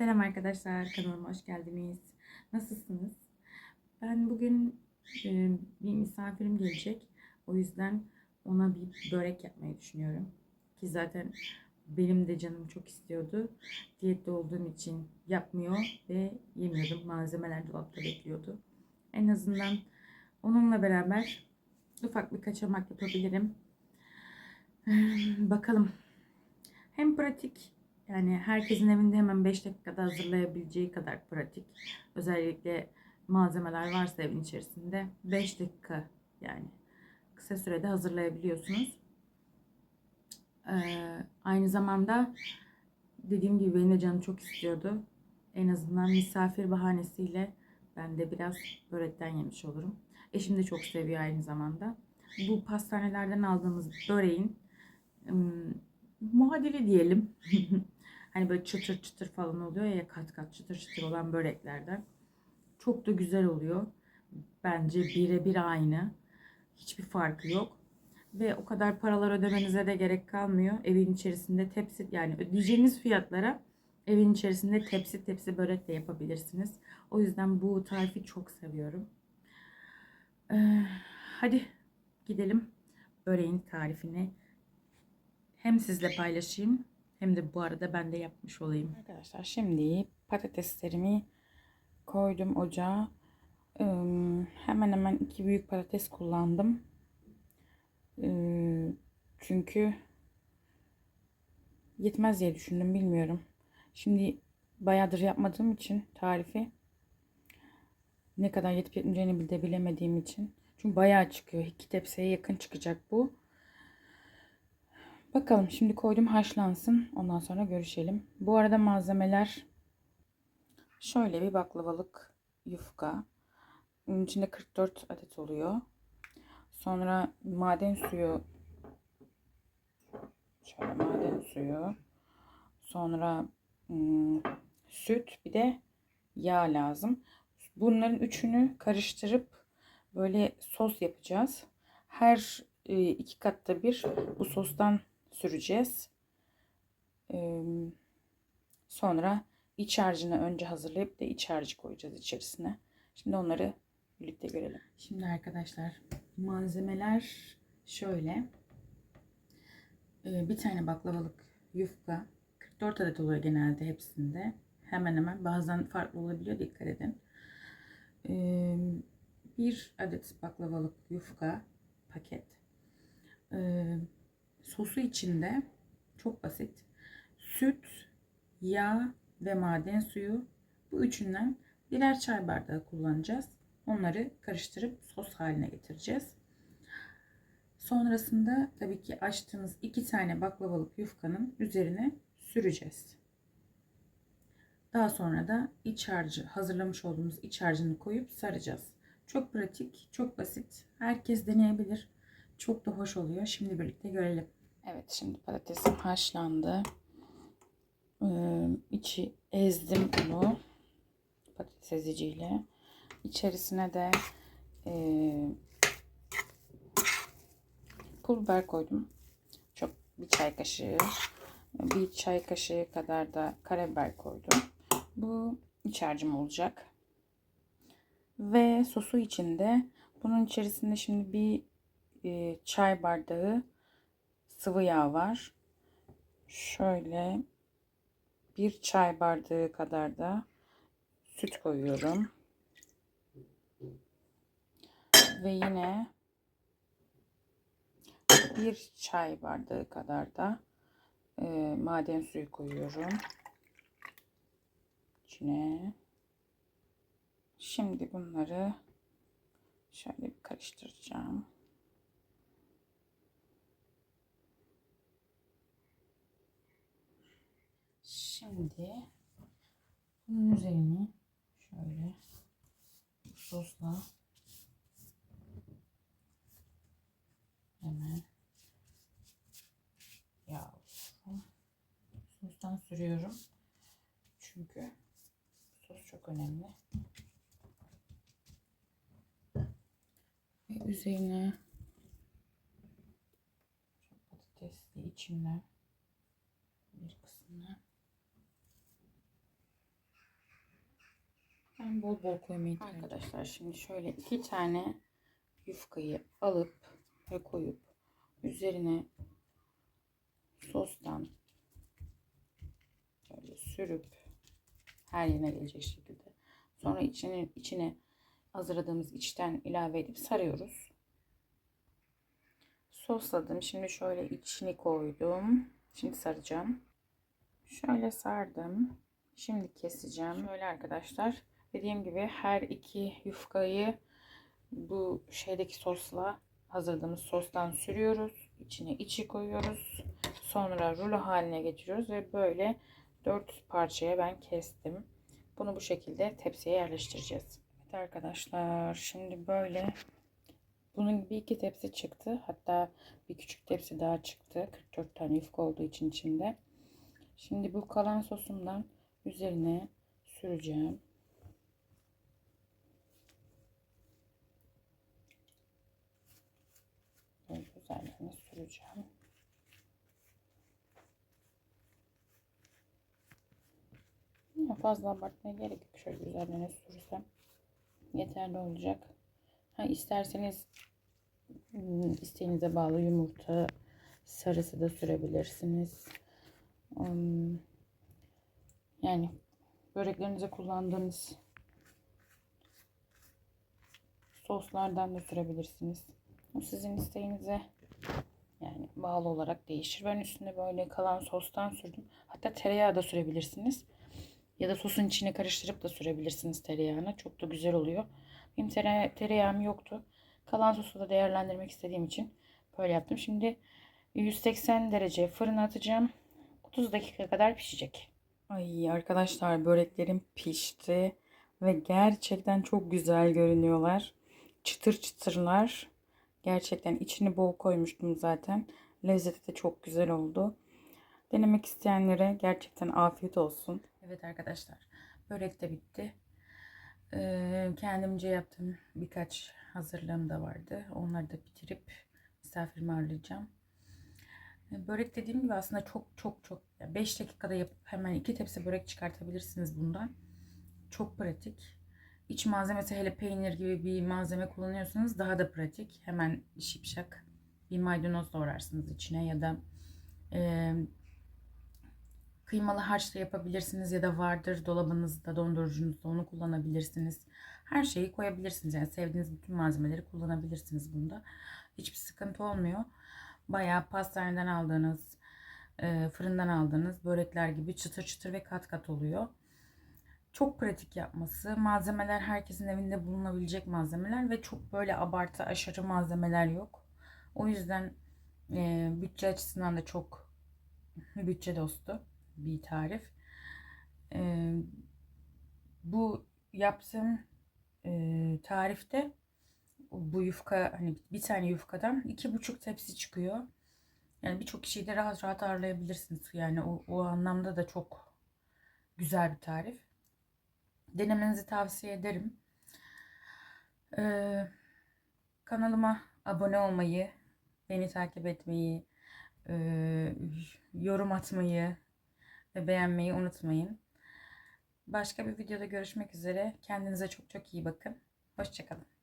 Selam arkadaşlar, kanalıma hoş geldiniz. Nasılsınız? Ben bugün e, bir misafirim gelecek. O yüzden ona bir börek yapmayı düşünüyorum. Ki zaten benim de canım çok istiyordu. Diyette olduğum için yapmıyor ve yemiyordum. Malzemeler dolapta bekliyordu. En azından onunla beraber ufak bir kaçamak yapabilirim. Bakalım. Hem pratik yani herkesin evinde hemen 5 dakikada hazırlayabileceği kadar pratik. Özellikle malzemeler varsa evin içerisinde 5 dakika yani kısa sürede hazırlayabiliyorsunuz. Ee, aynı zamanda dediğim gibi benim de canım çok istiyordu. En azından misafir bahanesiyle ben de biraz börekten yemiş olurum. Eşim de çok seviyor aynı zamanda. Bu pastanelerden aldığımız böreğin ım, muadili diyelim. hani böyle çıtır çıtır falan oluyor ya kat kat çıtır çıtır olan böreklerden. Çok da güzel oluyor. Bence birebir aynı. Hiçbir farkı yok. Ve o kadar paralar ödemenize de gerek kalmıyor. Evin içerisinde tepsi yani ödeyeceğiniz fiyatlara evin içerisinde tepsi tepsi börek de yapabilirsiniz. O yüzden bu tarifi çok seviyorum. Ee, hadi gidelim böreğin tarifini hem sizle paylaşayım hem de bu arada ben de yapmış olayım. Arkadaşlar şimdi patateslerimi koydum ocağa. Ee, hemen hemen iki büyük patates kullandım. Ee, çünkü yetmez diye düşündüm bilmiyorum. Şimdi bayağıdır yapmadığım için tarifi ne kadar yetip yetmeyeceğini de bilemediğim için. Çünkü bayağı çıkıyor. İki tepsiye yakın çıkacak bu. Bakalım şimdi koydum haşlansın. Ondan sonra görüşelim. Bu arada malzemeler şöyle bir baklavalık yufka. Bunun içinde 44 adet oluyor. Sonra maden suyu şöyle maden suyu. Sonra ım, süt bir de yağ lazım. Bunların üçünü karıştırıp böyle sos yapacağız. Her e, iki katta bir bu sostan süreceğiz. Sonra iç harcını önce hazırlayıp da iç harcı koyacağız içerisine. Şimdi onları birlikte görelim. Şimdi arkadaşlar malzemeler şöyle. Bir tane baklavalık yufka. 44 adet oluyor genelde hepsinde. Hemen hemen bazen farklı olabiliyor dikkat edin. Bir adet baklavalık yufka paket. Sosu içinde çok basit. Süt, yağ ve maden suyu bu üçünden birer çay bardağı kullanacağız. Onları karıştırıp sos haline getireceğiz. Sonrasında tabii ki açtığımız iki tane baklavalık yufkanın üzerine süreceğiz. Daha sonra da iç harcı, hazırlamış olduğumuz iç harcını koyup saracağız. Çok pratik, çok basit. Herkes deneyebilir. Çok da hoş oluyor. Şimdi birlikte görelim. Evet şimdi patatesim haşlandı. Ee, içi ezdim bunu patates eziciyle. İçerisine de e, pul biber koydum. Çok bir çay kaşığı. Bir çay kaşığı kadar da karabiber koydum. Bu iç harcım olacak. Ve sosu içinde bunun içerisinde şimdi bir e, çay bardağı sıvı yağ var. Şöyle bir çay bardağı kadar da süt koyuyorum. Ve yine bir çay bardağı kadar da e, maden suyu koyuyorum. İçine. Şimdi bunları şöyle bir karıştıracağım. Şimdi bunun üzerine şöyle sosla hemen yağ sostan sürüyorum. Çünkü sos çok önemli. Ve üzerine patatesli içimden bir kısmını Bol bol koymayı tercih Arkadaşlar şimdi şöyle iki tane yufkayı alıp ve koyup üzerine sostan böyle sürüp her yerine gelecek şekilde sonra içine, içine hazırladığımız içten ilave edip sarıyoruz. Sosladım. Şimdi şöyle içini koydum. Şimdi saracağım. Şöyle sardım. Şimdi keseceğim. Şöyle arkadaşlar. Dediğim gibi her iki yufkayı bu şeydeki sosla hazırladığımız sostan sürüyoruz. İçine içi koyuyoruz. Sonra rulo haline getiriyoruz ve böyle dört parçaya ben kestim. Bunu bu şekilde tepsiye yerleştireceğiz. Evet arkadaşlar şimdi böyle bunun gibi iki tepsi çıktı. Hatta bir küçük tepsi daha çıktı. 44 tane yufka olduğu için içinde. Şimdi bu kalan sosumdan üzerine süreceğim. Böyle süreceğim. Ya Fazla abartmaya gerek yok. Şöyle üzerlerine sürsem yeterli olacak. Ha isterseniz hmm, isteğinize bağlı yumurta sarısı da sürebilirsiniz. Hmm, Yani böreklerinize kullandığınız soslardan da sürebilirsiniz. O sizin isteğinize bağlı olarak değişir. Ben üstüne böyle kalan sostan sürdüm. Hatta tereyağı da sürebilirsiniz. Ya da sosun içine karıştırıp da sürebilirsiniz tereyağını. Çok da güzel oluyor. Benim tere tereyağım yoktu. Kalan sosu da değerlendirmek istediğim için böyle yaptım. Şimdi 180 derece fırına atacağım. 30 dakika kadar pişecek. Ay arkadaşlar böreklerim pişti ve gerçekten çok güzel görünüyorlar. Çıtır çıtırlar. Gerçekten içini bol koymuştum zaten. Lezzeti de çok güzel oldu. Denemek isteyenlere gerçekten afiyet olsun. Evet arkadaşlar börek de bitti. Ee, kendimce yaptığım birkaç hazırlığım da vardı. Onları da bitirip misafirimi ağırlayacağım. Börek dediğim gibi aslında çok çok çok 5 dakikada yapıp hemen iki tepsi börek çıkartabilirsiniz bundan. Çok pratik. İç malzemesi hele peynir gibi bir malzeme kullanıyorsanız daha da pratik. Hemen şipşak bir maydanoz doğrarsınız içine ya da e, kıymalı harç da yapabilirsiniz ya da vardır dolabınızda dondurucunuzda onu kullanabilirsiniz. Her şeyi koyabilirsiniz. Yani sevdiğiniz bütün malzemeleri kullanabilirsiniz bunda. Hiçbir sıkıntı olmuyor bayağı pastaneden aldığınız, e, fırından aldığınız börekler gibi çıtır çıtır ve kat kat oluyor. Çok pratik yapması. Malzemeler herkesin evinde bulunabilecek malzemeler ve çok böyle abartı aşırı malzemeler yok. O yüzden e, bütçe açısından da çok bütçe dostu bir tarif. E, bu yaptığım e, tarifte bu yufka hani bir tane yufkadan iki buçuk tepsi çıkıyor. Yani birçok kişiyi de rahat rahat ağırlayabilirsiniz. Yani o, o anlamda da çok güzel bir tarif. Denemenizi tavsiye ederim. Ee, kanalıma abone olmayı, beni takip etmeyi, e, yorum atmayı ve beğenmeyi unutmayın. Başka bir videoda görüşmek üzere. Kendinize çok çok iyi bakın. Hoşçakalın.